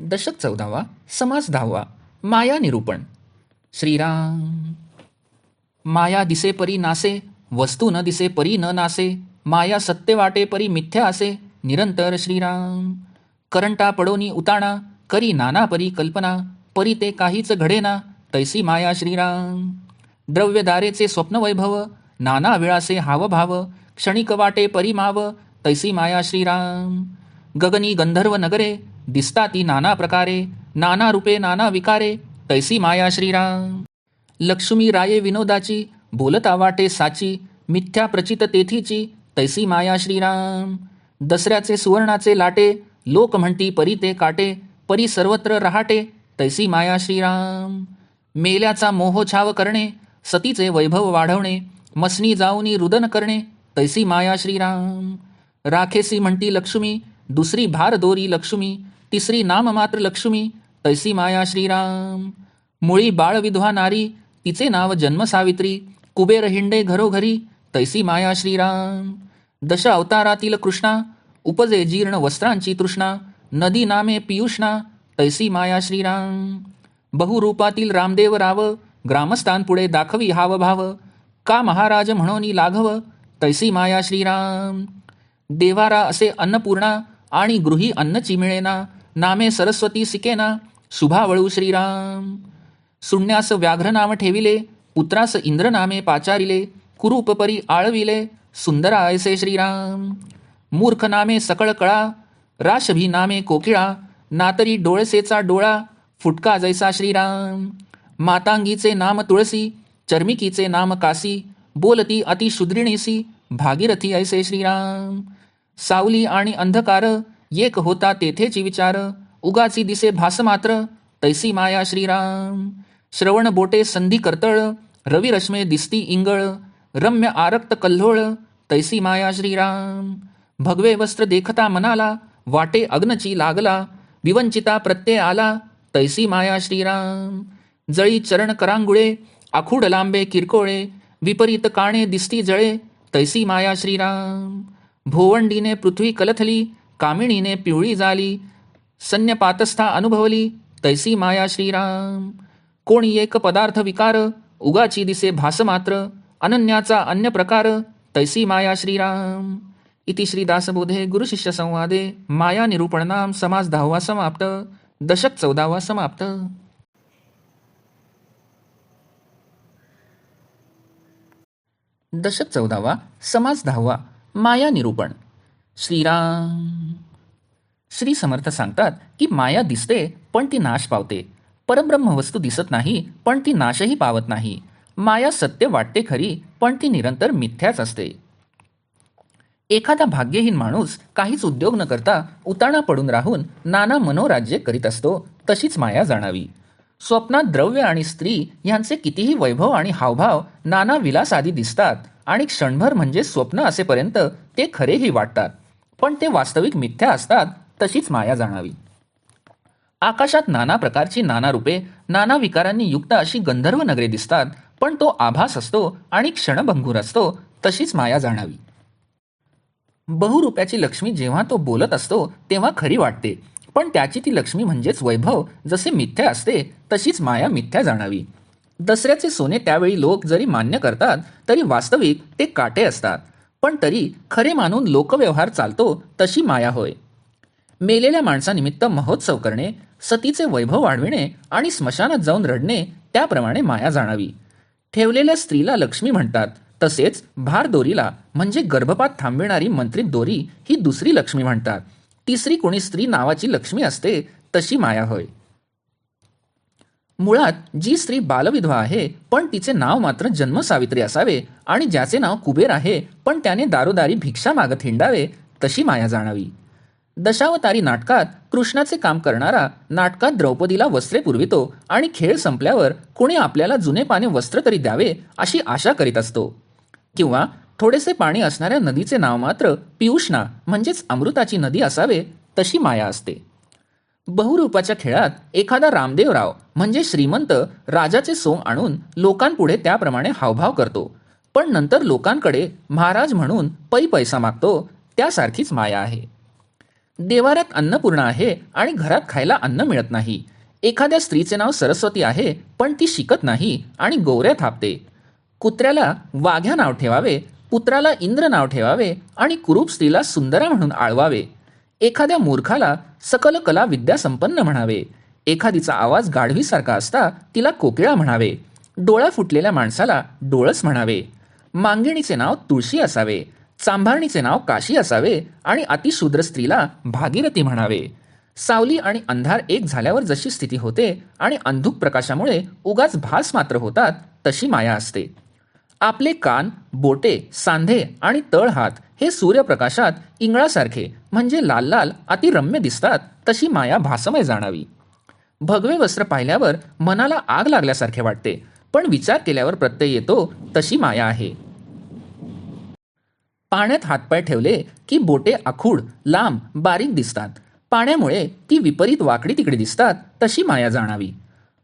दशक चौदावा समास दहावा माया निरूपण. श्रीराम. माया दिसे परी नासे वस्तू न दिसे परी न नासे माया सत्य वाटे परी मिथ्या असे निरंतर श्रीराम. करंटा पडोनी उताणा करी नाना परी कल्पना परी ते काहीच घडेना तैसी माया श्रीराम. द्रव्यदारेचे स्वप्न वैभव नाना विळासे हावभाव क्षणिक वाटे परिमाव तैसी माया श्रीराम. गगनी गंधर्व नगरे दिसता ती नाना प्रकारे नाना रूपे नाना विकारे. तैसी माया श्रीराम. लक्ष्मी राये विनोदाची बोलता वाटे साची मिथ्या प्रचित तेथीची तैसी माया श्रीराम. दसऱ्याचे सुवर्णाचे लाटे लोक म्हणती परी ते काटे परी सर्वत्र रहाटे तैसी माया श्रीराम. मेल्याचा मोह छाव करणे सतीचे वैभव वाढवणे मसनी जाऊनी रुदन करणे तैसी माया श्रीराम. राखेसी म्हणती लक्ष्मी दुसरी भार दोरी लक्ष्मी तिसरी नाम मात्र लक्ष्मी तैसी माया श्रीराम. मुळी बाळ विधवा नारी तिचे नाव जन्म सावित्री कुबेर हिंडे घरोघरी तैसी माया श्रीराम. दश अवतारातील कृष्णा उपजे जीर्ण वस्त्रांची तृष्णा नदी नामे पियुष्णा तैसी माया श्रीराम. बहुरूपातील रामदेव राव ग्रामस्थांपुढे दाखवी हावभाव का महाराज म्हणोनी लाघव तैसी माया श्रीराम. देवारा असे अन्नपूर्णा आणि गृही अन्नची मिळेना नामे सरस्वती सिकेना शुभावळू श्रीराम. सुण्यास व्याघ्र नाम ठेविले पुत्रास इंद्र नामे पाचारिले कुरूपपरी आळविले सुंदरा ऐसे श्रीराम. मूर्ख नामे सकळ कळा राशभी नामे कोकिळा नातरी डोळसेचा डोळा फुटका जैसा श्रीराम. मातांगीचे नाम तुळसी चर्मिकीचे नाम कासी बोलती अति शुद्रिणीसी भागीरथी ऐसे श्रीराम. सावली आणि अंधकार एक होता तेथेची विचार उगाची दिसे भास मात्र तैसी माया श्रीराम. श्रवण बोटे संधी कर्तळ रवी रश्मे दिसती इंगळ रम्य आरक्त कल्होळ तैसी माया श्रीराम. भगवे वस्त्र देखता मनाला वाटे अग्नची लागला विवंचिता प्रत्यय आला तैसी माया श्रीराम. जळी चरण करांगुळे आखूड लांबे किरकोळे विपरीत काणे दिसती जळे तैसी माया श्रीराम. भोवंडीने पृथ्वी कलथली कामिणीने पिवळी जाली सन्यपातस्था अनुभवली तैसी माया श्रीराम. कोणी एक पदार्थ विकार उगाची दिसे भास मात्र अनन्याचा अन्य प्रकार तैसी माया श्रीराम. इति श्रीदासबोधे गुरुशिष्य संवादे माया निरूपणनाम समास दहावा समाप्त दशक चौदावा समाप्त. दशक चौदावा समास दहावा माया निरूपण. श्रीराम. श्री समर्थ सांगतात की माया दिसते पण ती नाश पावते. परब्रह्म वस्तू दिसत नाही पण ती नाशही पावत नाही. माया सत्य वाटते खरी पण ती निरंतर मिथ्याच असते. एखादा भाग्यहीन माणूस काहीच उद्योग न करता उताणा पडून राहून नाना मनोराज्य करीत असतो तशीच माया जाणावी. स्वप्नात द्रव्य आणि स्त्री यांचे कितीही वैभव आणि हावभाव नाना विलास आदी दिसतात आणि क्षणभर म्हणजे स्वप्न असेपर्यंत ते खरेही वाटतात. पण ते वास्तविक मिथ्या असतात तशीच माया जाणावी. आकाशात नाना प्रकारची नाना रूपे नाना विकारांनी युक्त अशी गंधर्व नगरे दिसतात पण तो आभास असतो आणि क्षणभंगूर असतो तशीच माया जाणावी. बहुरूप्याची लक्ष्मी जेव्हा तो बोलत असतो तेव्हा खरी वाटते. पण त्याची ती लक्ष्मी म्हणजेच वैभव जसे मिथ्या असते तशीच माया मिथ्या जाणावी. दसऱ्याचे सोने त्यावेळी लोक जरी मान्य करतात तरी वास्तविक ते काटे असतात. पण तरी खरे मानून लोकव्यवहार चालतो तशी माया होय. मेलेल्या माणसानिमित्त महोत्सव करणे सतीचे वैभव वाढविणे आणि स्मशानात जाऊन रडणे त्याप्रमाणे माया जाणावी. ठेवलेल्या स्त्रीला लक्ष्मी म्हणतात तसेच भार दोरीला म्हणजे गर्भपात थांबविणारी मंत्रित दोरी ही दुसरी लक्ष्मी म्हणतात. तिसरी कोणी स्त्री नावाची लक्ष्मी असते तशी माया होय. मुळात जी स्त्री बालविधवा आहे पण तिचे नाव मात्र जन्म सावित्री असावे आणि ज्याचे नाव कुबेर आहे पण त्याने दारोदारी भिक्षा मागत हिंडावे तशी माया जाणावी. दशावतारी नाटकात कृष्णाचे काम करणारा नाटकात द्रौपदीला वस्त्रे पुरवितो आणि खेळ संपल्यावर कोणी आपल्याला जुने पाने वस्त्र तरी द्यावे अशी आशा करीत असतो. किंवा थोडेसे पाणी असणाऱ्या नदीचे नाव मात्र पियुष्णा म्हणजेच अमृताची नदी असावे तशी माया असते. बहुरूपाच्या खेळात एखादा रामदेवराव म्हणजे श्रीमंत राजाचे सोंग आणून लोकांपुढे त्याप्रमाणे हावभाव करतो. पण नंतर लोकांकडे महाराज म्हणून पै पैसा मागतो त्यासारखीच माया आहे. देवारात अन्नपूर्ण आहे आणि घरात खायला अन्न मिळत नाही. एखाद्या स्त्रीचे नाव सरस्वती आहे पण ती शिकत नाही आणि गोवऱ्या थापते. कुत्र्याला वाघ्या नाव ठेवावे पुत्राला इंद्र नाव ठेवावे आणि कुरूप स्त्रीला सुंदरा म्हणून आळवावे. एखाद्या मूर्खाला सकल कला विद्या संपन्न म्हणावे. एखादीचा आवाज गाढवीसारखा असता तिला कोकिळा म्हणावे. डोळा फुटलेल्या माणसाला डोळस म्हणावे. मांगिणीचे नाव तुळशी असावे. चांभारणीचे नाव काशी असावे आणि अतिशूद्र स्त्रीला भागीरथी म्हणावे. सावली आणि अंधार एक झाल्यावर जशी स्थिती होते आणि अंधुक प्रकाशामुळे उगाच भास मात्र होतात तशी माया असते. आपले कान बोटे सांधे आणि तळ हात हे सूर्यप्रकाशात इंगळासारखे म्हणजे लाल लाल अतिरम्य दिसतात तशी माया भासमय जाणावी. भगवे वस्त्र पाहिल्यावर मनाला आग लागल्यासारखे वाटते पण विचार केल्यावर प्रत्यय येतो तशी माया आहे. पाण्यात हातपाय ठेवले की बोटे आखूड लांब बारीक दिसतात. पाण्यामुळे ती विपरीत वाकडी तिकडे दिसतात तशी माया जाणावी.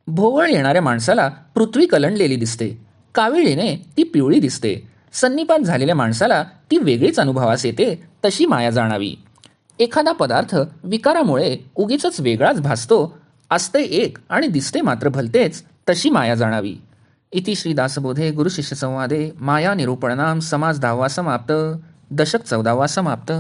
भोवळ येणाऱ्या माणसाला पृथ्वी कलंडलेली दिसते. काविळीने ती पिवळी दिसते. सन्निपात झालेल्या माणसाला ती वेगळीच अनुभवास येते तशी माया जाणावी. एखादा पदार्थ विकारामुळे उगीच वेगळाच भासतो असते एक आणि दिसते मात्र भलतेच तशी माया जाणावी. इति श्री दासबोधे गुरुशिष्य संवादे माया निरूपणनाम समाज दहावा समाप्त दशक चौदावा समाप्त.